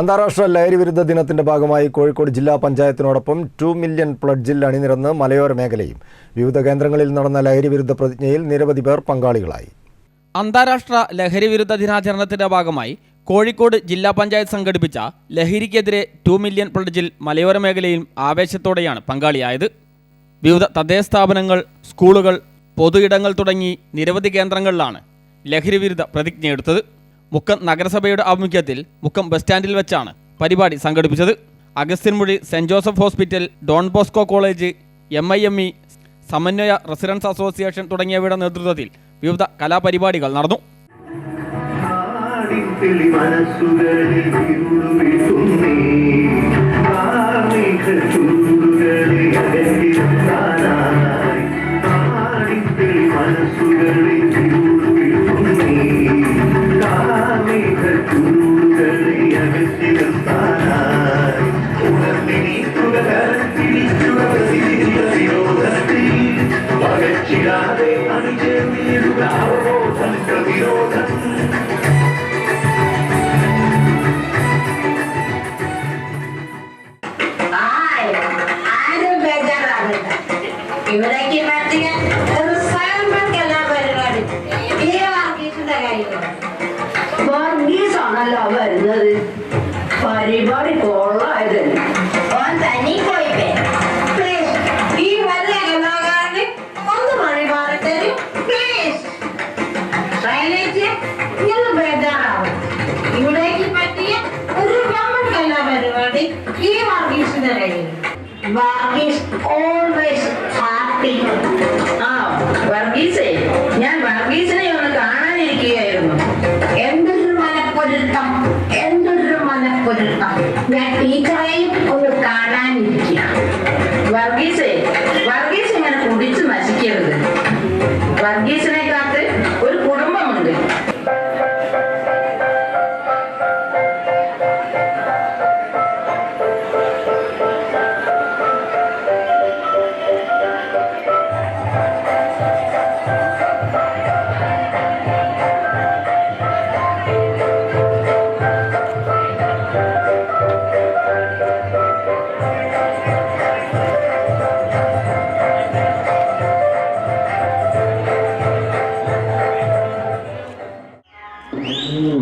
അന്താരാഷ്ട്ര ലഹരി വിരുദ്ധ ദിനത്തിന്റെ ഭാഗമായി കോഴിക്കോട് ജില്ലാ പഞ്ചായത്തിനോടൊപ്പം ടു മില്യൺ പ്ലഡ്ജിൽ അണിനിരന്ന് മലയോര മേഖലയും. വിവിധ കേന്ദ്രങ്ങളിൽ നടന്ന ലഹരി വിരുദ്ധ പ്രതിജ്ഞയിൽ നിരവധി പേർ പങ്കാളികളായി. അന്താരാഷ്ട്ര ലഹരി വിരുദ്ധ ദിനാചരണത്തിന്റെ ഭാഗമായി കോഴിക്കോട് ജില്ലാ പഞ്ചായത്ത് സംഘടിപ്പിച്ച ലഹരിക്കെതിരെ ടു മില്യൺ പ്ലഡ്ജിൽ മലയോര മേഖലയും ആവേശത്തോടെയാണ് പങ്കാളിയായത്. വിവിധ തദ്ദേശ സ്ഥാപനങ്ങൾ സ്കൂളുകൾ പൊതു ഇടങ്ങൾ തുടങ്ങി നിരവധി കേന്ദ്രങ്ങളിലാണ് ലഹരി വിരുദ്ധ പ്രതിജ്ഞയെടുത്തത്. മുക്കം നഗരസഭയുടെ ആഭിമുഖ്യത്തിൽ മുക്കം ബസ് സ്റ്റാൻഡിൽ വെച്ചാണ് പരിപാടി സംഘടിപ്പിച്ചത്. Agasthyanmuzhi saint Joseph hospital Don Bosco college M I M E Samanwaya residence association തുടങ്ങിയവയുടെ നേതൃത്വത്തിൽ വിവിധ കലാപരിപാടികൾ നടന്നു. മനസ്സുകളിൽ കയ്യിൽ. വർഗീസാണല്ലോ വരുന്നത് പരിപാടി കൊള്ളായതല്ലേ ഓൻ തനി. Please, ഈ വലിയ കലാകാരന് ഒന്ന് വഴി മാറിത്തരൂ. Please. ശൈലേജ്, ഇങ്ങനെ ബേജാറാവും. ഇവിടേക്ക് പറ്റിയ ഒരു ഗവൺമെന്റ് പരിപാടി ഈ വർഗീസിന്റെ കയ്യിൽ Varghese always happy Evangelio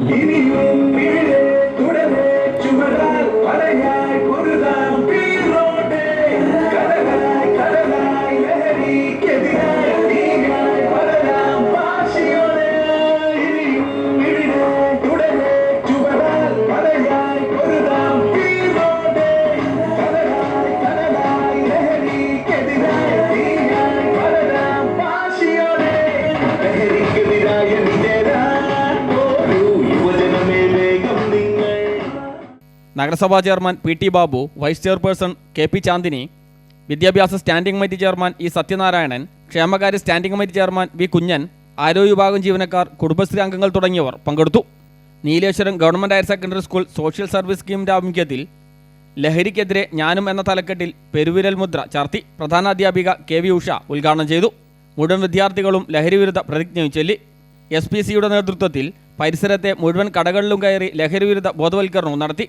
Give me. നഗരസഭാ chairman P T Babu vice chairperson K P Chandini വിദ്യാഭ്യാസ standing committee chairman E Sathyanarayanan ക്ഷേമകാര്യ standing committee chairman V Kunjan ആരോഗ്യ വിഭാഗം ജീവനക്കാർ കുടുംബശ്രീ അംഗങ്ങൾ തുടങ്ങിയവർ പങ്കെടുത്തു. Nileshwaram government higher secondary school social service സ്കീമിന്റെ ആഭിമുഖ്യത്തിൽ ലഹരിക്കെതിരെ ഞാനും എന്ന തലക്കെട്ടിൽ പെരുവിരൽ മുദ്ര ചാർത്തി പ്രധാനാധ്യാപിക കെ വി ഉഷ ഉദ്ഘാടനം ചെയ്തു. മുഴുവൻ വിദ്യാർത്ഥികളും ലഹരി വിരുദ്ധ പ്രതിജ്ഞയും ചൊല്ലി. എസ് പി സിയുടെ നേതൃത്വത്തിൽ പരിസരത്തെ മുഴുവൻ കടകളിലും കയറി ലഹരി വിരുദ്ധ ബോധവൽക്കരണവും നടത്തി.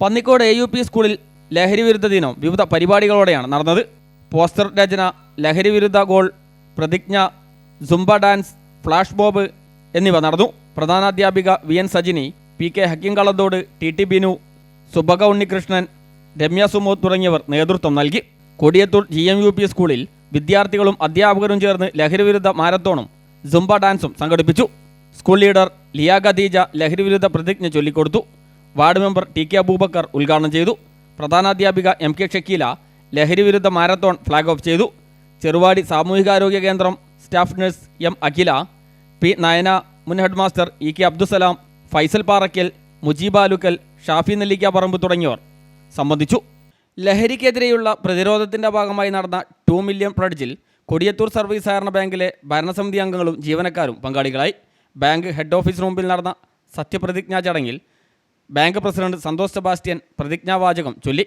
പന്നിക്കോട് എ യു പി സ്കൂളിൽ ലഹരി വിരുദ്ധ ദിനം വിവിധ പരിപാടികളോടെയാണ് നടന്നത്. പോസ്റ്റർ രചന ലഹരി വിരുദ്ധ ഗോൾ പ്രതിജ്ഞ സുംബ ഡാൻസ് ഫ്ലാഷ് ബോബ് എന്നിവ നടന്നു. പ്രധാനാധ്യാപിക V N Sajini P K Hakkim Kalathode T T Binu Subaka Unnikrishnan Ramya Sumod തുടങ്ങിയവർ നേതൃത്വം നൽകി. Kodiyathur G M U P സ്കൂളിൽ വിദ്യാർത്ഥികളും അധ്യാപകരും ചേർന്ന് ലഹരി വിരുദ്ധ മാരത്തോണും സുംബ ഡാൻസും സംഘടിപ്പിച്ചു. സ്കൂൾ ലീഡർ ലിയാ ഖദീജ ലഹരി വിരുദ്ധ പ്രതിജ്ഞ ചൊല്ലിക്കൊടുത്തു. Ward member T K Abubakar ഉദ്ഘാടനം ചെയ്തു. പ്രധാനാധ്യാപിക എം കെ ഷക്കീല ലഹരി വിരുദ്ധ മാരത്തോൺ ഫ്ലാഗ് ഓഫ് ചെയ്തു. ചെറുവാടി സാമൂഹികാരോഗ്യ കേന്ദ്രം staff nurse M Akhila. P Nayana മുൻ head master E K Abdussalam Faisal Parakkal Mujeeb Mujeebalukkal Shafi Nellikkaparamba തുടങ്ങിയവർ സംബന്ധിച്ചു. ലഹരിക്കെതിരെയുള്ള പ്രതിരോധത്തിന്റെ ഭാഗമായി നടന്ന ടു മില്യൺ പ്രഡ്ജിൽ കൊടിയത്തൂർ സർവീസ് സഹകരണ ബാങ്കിലെ ഭരണസമിതി അംഗങ്ങളും ജീവനക്കാരും പങ്കാളികളായി. ബാങ്ക് ഹെഡ് ഓഫീസ് റൂമിൽ നടന്ന സത്യപ്രതിജ്ഞാ ചടങ്ങിൽ ബാങ്ക് പ്രസിഡന്റ് സന്തോഷ് സെബാസ്റ്റ്യൻ പ്രതിജ്ഞാവാചകം ചൊല്ലി.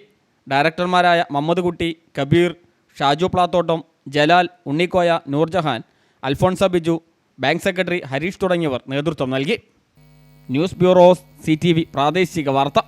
ഡയറക്ടർമാരായ മമ്മദ് കുട്ടി കബീർ ഷാജു പ്ലാത്തോട്ടം ജലാൽ ഉണ്ണിക്കോയ നൂർജഹാൻ അൽഫോൺസ ബിജു ബാങ്ക് സെക്രട്ടറി ഹരീഷ് തുടങ്ങിയവർ നേതൃത്വം നൽകി. ന്യൂസ് ബ്യൂറോസ് സി പ്രാദേശിക വാർത്ത.